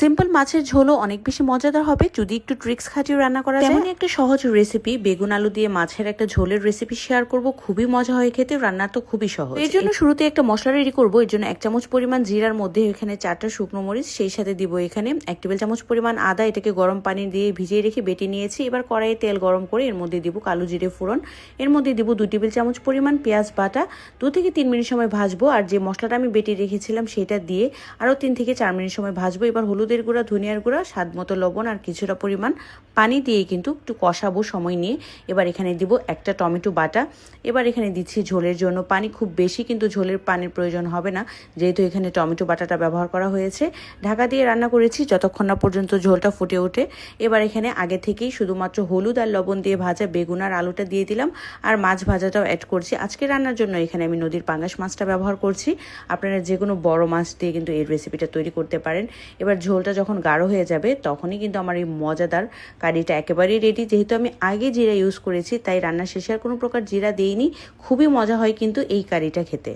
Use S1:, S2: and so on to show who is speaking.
S1: Simple মাছের ঝোলও অনেক বেশি মজাদার হবে। যদি একটু ট্রিক্স খাটিয়ে রান্না করা যায়। তেমনই একটা সহজ রেসিপি বেগুন আলু দিয়ে মাছের একটা ঝোলের রেসিপি শেয়ার করব। খুবই মজা হয় খেতে রান্না তো খুবই সহজ। এর জন্য শুরুতে একটা মশলা রেডি করব। এর জন্য এক চামচ পরিমাণ জিরার মধ্যে এখানে চারটা শুকনো মরিচ সেই সাথে দিব এখানে এক টেবিল চামচ পরিমাণ আদা। এটাকে গরম পানি দিয়ে ভিজিয়ে রেখে বেটে নিয়েছি। এবার কড়াইয়ে তেল গরম করে এর মধ্যে দিব কালো জিরে ফোড়ন। এর মধ্যে দিব দুই টেবিল চামচ পরিমাণ পেঁয়াজ বাটা। দু থেকে তিন মিনিট সময় ভাজবো। আর যে মশলাটা আমি বেটে রেখেছিলাম সেটা দিয়ে আরও তিন থেকে চার মিনিট সময় ভাজবো। এবার হলুদের গুঁড়া, ধনিয়ার গুঁড়া, স্বাদ মতো লবণ আর কিছুটা পরিমাণ পানি দিয়ে কিন্তু একটু কষাবো সময় নিয়ে। এবার এখানে দিব একটা টমেটো বাটা। এবার এখানে দিচ্ছি ঝোলের জন্য পানি। খুব বেশি কিন্তু ঝোলের পানির প্রয়োজন হবে না। যেহেতু এখানে টমেটো বাটাটা ব্যবহার করা হয়েছে। ঢাকা দিয়ে রান্না করেছি যতক্ষণ না পর্যন্ত ঝোলটা ফুটে ওঠে। এবার এখানে আগে থেকেই শুধুমাত্র হলুদ আর লবণ দিয়ে ভাজা বেগুন আর আলুটা দিয়ে দিলাম। আর মাছ ভাজাটাও অ্যাড করছি। আজকে রান্নার জন্য এখানে আমি নদীর পাঙ্গাস মাছটা ব্যবহার করছি। আপনারা যে কোনো বড় মাছ দিয়ে কিন্তু এই রেসিপিটা তৈরি করতে পারেন। এবার ঝোলটা যখন গাঢ় হয়ে যাবে, তখনই কিন্তু আমার এই মজাদার কারিটা একেবারেই রেডি যেহেতু আমি আগে জিরা ইউজ করেছি, তাই রান্না শেষে আর কোনো প্রকার জিরা দিইনি। খুবই মজা হয় কিন্তু এই কারিটা খেতে।